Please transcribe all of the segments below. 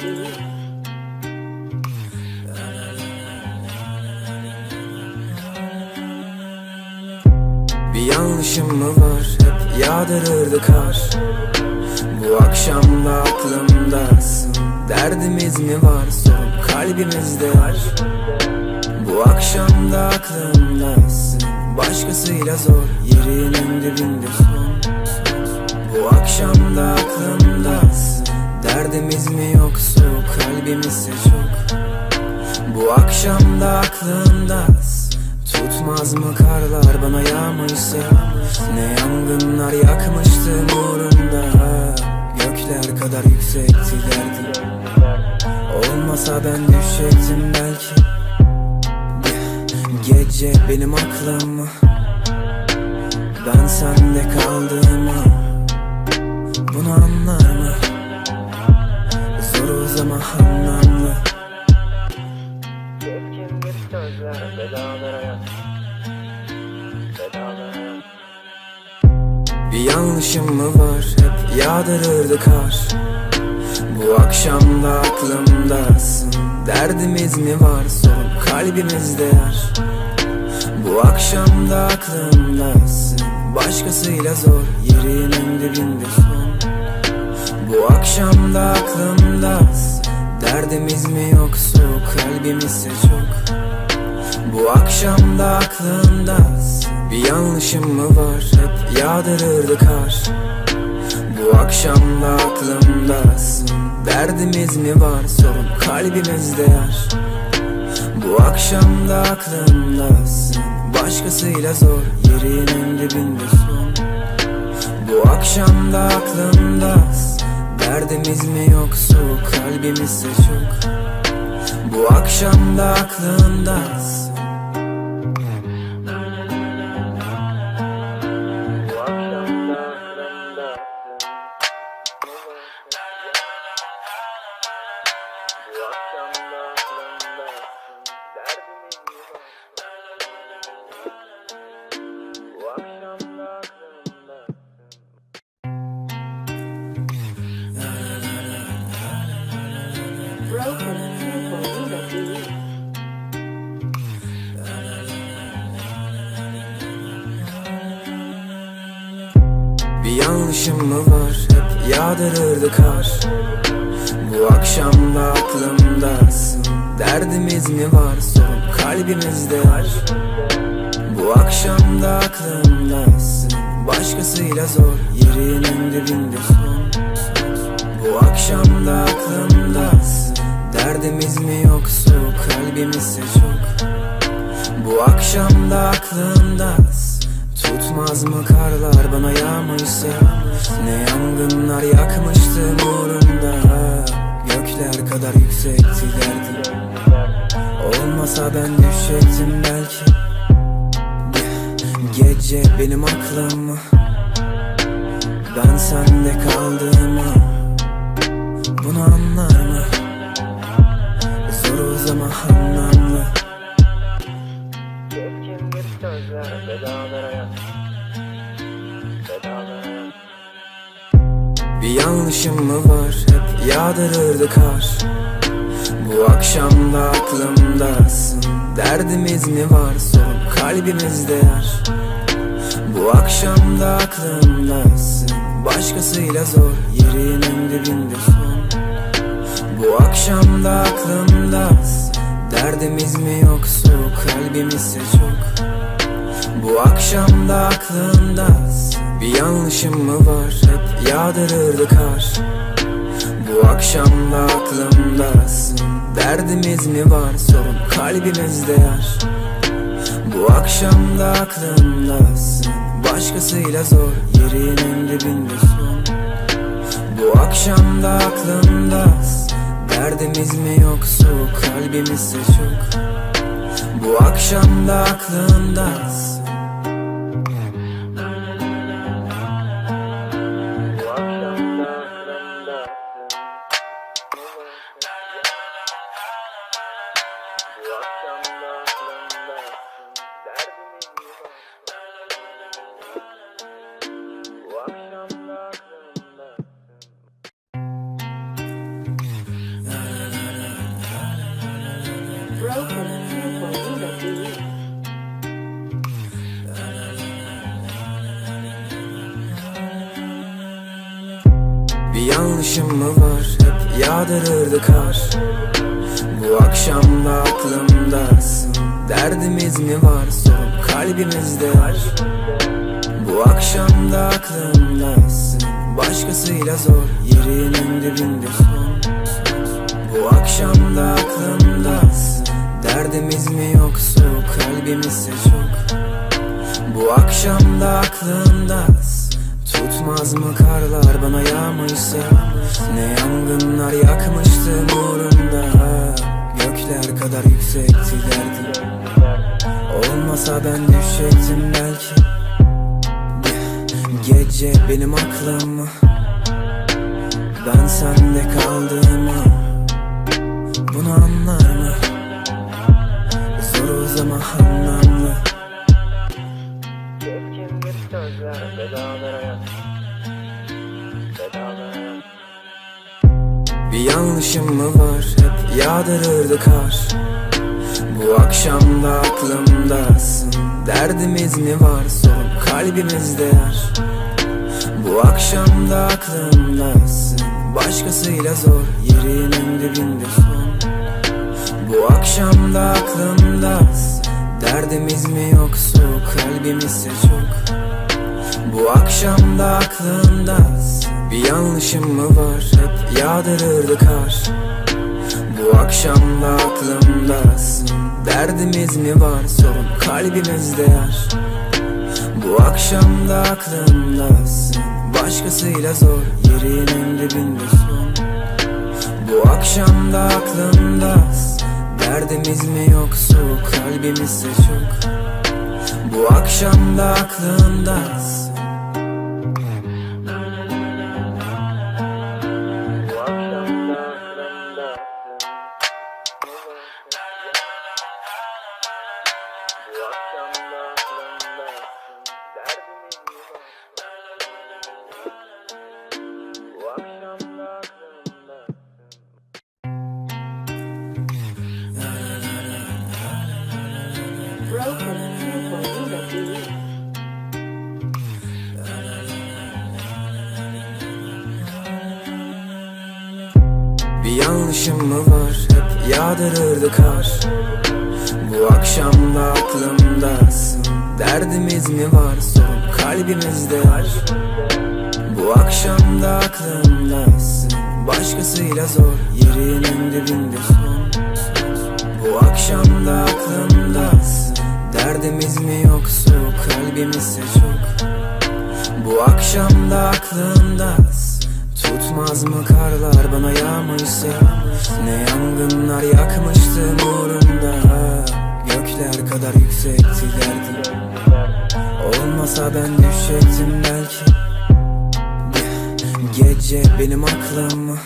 Bir yanlışım mı var? Hep yağdırırdı kar. Bu akşam da aklımdasın Derdimiz mi var? Sorun kalbimizde var. Bu akşam da aklımdasın Başkasıyla zor. Yerinin dibinde son. Bu akşam da aklımdasın Derdimiz mi yoksa kalbimizse çok? Bu akşam da aklımdasın Tutmaz mı karlar bana yağmışsa? Ne yangınlar yakmıştım uğrunda Gökler kadar yüksekti derdim. Olmasa ben düşecektim belki. Gece benim aklım Ben sende kaldım Bunu anlar mı? Zor ama anlamlı. Hayat Bir yanlışım mı var? Hep yağdırırdı kar. Bu akşam da aklımdasın Derdimiz mi var? Sorun kalbimizde yer Bu akşam da aklımdasın Başkasıyla zor yerinin dibinde son Bu akşam da aklımdasın Derdimiz mi yoksa kalbimizse çok? Bu akşam da aklımdasın Bir yanlışım mı var? Hep yağdırırdı kar. Bu akşam da aklımdasın Derdimiz mi var? Sorun kalbimizde yer Bu akşam da aklımdasın Başkasıyla zor. Yerinin dibinde son. Bu akşam da aklımdasın Derdimiz mi yoksa kalbimizse çok? Bu akşam da aklımdasın Bir yanlışım mı var? Hep yağdırırdı kar. Bu akşam da aklımdasın Derdimiz mi var? Sorun kalbimizde yer Bu akşam da aklımdasın Başkasıyla zor. Yerinin dibinde son. Bu akşam da aklımdasın Derdimiz mi yoksa kalbimizse çok? Bu akşam da aklımdasın Tutmaz mı karlar bana yağmışsa? Ne yangınlar yakmıştım uğrunda Gökler kadar yüksekti derdim. Olmasa ben düşecektim belki. Gece benim aklım Ben sende kaldım Bunu anlar mı? Zor ama anlamlı. Keskindir sözler. Bedalar Bir yanlışım mı var? Hep yağdırırdı kar. Bu akşam da aklımdasın Derdimiz mi var? Sorun kalbimizde yer Bu akşam da aklımdasın Başkasıyla zor. Yerinin dibinde son. Bu akşam da aklımdasın Derdimiz mi yoksa kalbimizse çok Bu akşam da aklımdasın Bir yanlışım mı var? Hep yağdırırdı kar. Bu akşam da aklımdasın Derdimiz mi var? Sorun kalbimizde yer Bu akşam da aklımdasın Başkasıyla zor. Yerinin dibinde son. Bu akşam da aklımdasın Derdimiz mi yoksa kalbimizse çok. Bu akşam da aklımdasın yanlışım mı var hep yağdırırdı kar. Bu akşam da aklımdasın Derdimiz mi var? Sorun kalbimizde var. Bu akşam da aklımdasın Başkasıyla zor yerinin dibinde son. Bu akşam da aklımdasın Derdimiz mi yoksa kalbimizse çok. Bu akşam da aklımdasın Tutmaz mı karlar bana yağmışsa Ne yangınlar yakmıştım uğrunda Gökler kadar yüksekti derdim. Olmasa ben düşecektim belki. Gece benim aklım Ben sende kaldığımı. Bunu anlar mı? Zor ama anlamlı. Keskin bir sözler Bedalar hayat Bir yanlışım mı var? Hep yağdırırdı kar. Bu akşam da aklımdasın Derdimiz mi var? Sorun kalbimizde yer Bu akşam da aklımdasın Başkasıyla zor. Yerinin dibinde son. Bu akşam da aklımdasın Derdimiz mi yoksa kalbimizse çok? Bu akşam da aklımdasın Bir yanlışım mı var? Hep yağdırırdı kar. Bu akşam da aklımdasın Derdimiz mi var? Sorun kalbimizde yer Bu akşam da aklımdasın Başkasıyla zor. Yerinin dibinde son. Bu akşam da aklımdasın Derdimiz mi yoksa kalbimizse çok. Bu akşam da aklımdasın Bir yanlışım mı var? Hep yağdırırdı kar. Bu akşam da aklımdasın Derdimiz mi var? Sorun kalbimizde yer Bu akşam da aklımdasın Başkasıyla zor. Yerinin dibinde son. Bu akşam da aklımdasın Derdimiz mi yoksa kalbimizse çok? Bu akşam da aklımdasın Tutmaz mı karlar bana yağmışsa? Ne yangınlar yakmıştım uğrunda Gökler kadar yüksekti derdim. Olmasa ben düşecektim belki. Gece benim aklım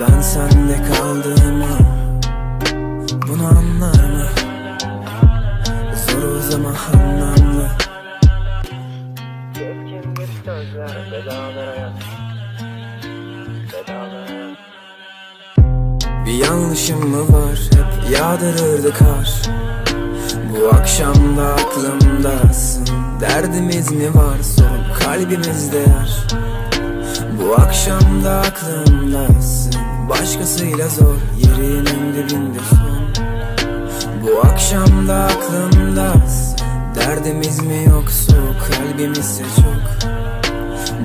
Ben sende kaldığımı Bunu anlar ama anlamlı bir Bir yanlışım mı var? Hep yağdırırdı kar. Bu akşam da aklımdasın Derdimiz mi var? Sorun kalbimizde yer Bu akşam da aklımdasın Başkasıyla zor yerinin dibinde son. Bu akşam da aklımdasın Derdimiz mi yoksa kalbimizse çok?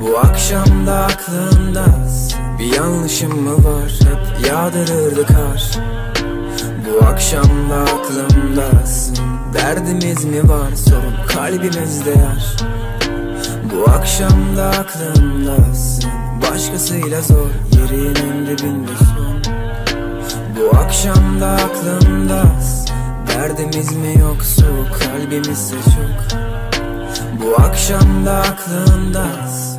Bu akşam da aklımdasın Bir yanlışım mı var? Hep yağdırırdı kar. Bu akşam da aklımdasın Derdimiz mi var? Sorun kalbimizde yer Bu akşam da aklımdasın Başkasıyla zor. Yerinin dibinde son. Bu akşam da aklımdasın Derdimiz mi yoksa kalbimizse çok Bu akşam da aklımdasın